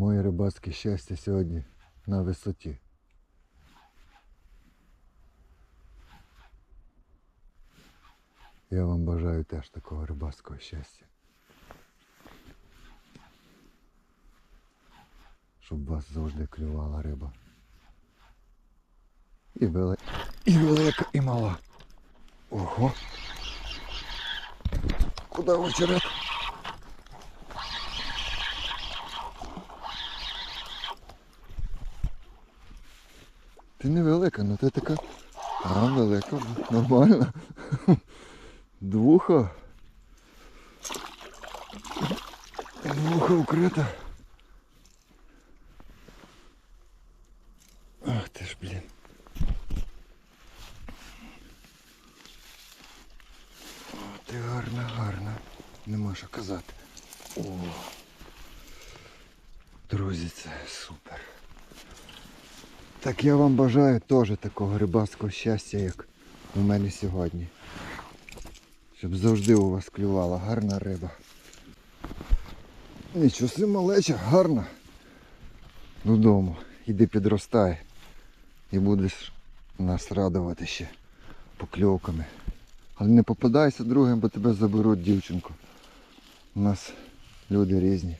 Моє рибацьке щастя сьогодні на висоті. Я вам бажаю теж такого рибацького щастя. Щоб вас завжди клювала риба. І велика, і велика, і мала. Ого. Куди очерет? Ти не велика, ну ти така. А, велика, нормально. Двуха. Двуха укрита. Ах ти ж, блін. О, ти гарна, гарна. Нема що казати. О. Друзі, це супер. Так я вам бажаю теж такого рибацького щастя, як у мене сьогодні. Щоб завжди у вас клювала гарна риба. Нічого малеча, гарна. Додому. Іди підростай. І будеш нас радувати ще покльовками. Але не попадайся другим, бо тебе заберуть дівчинку. У нас люди різні.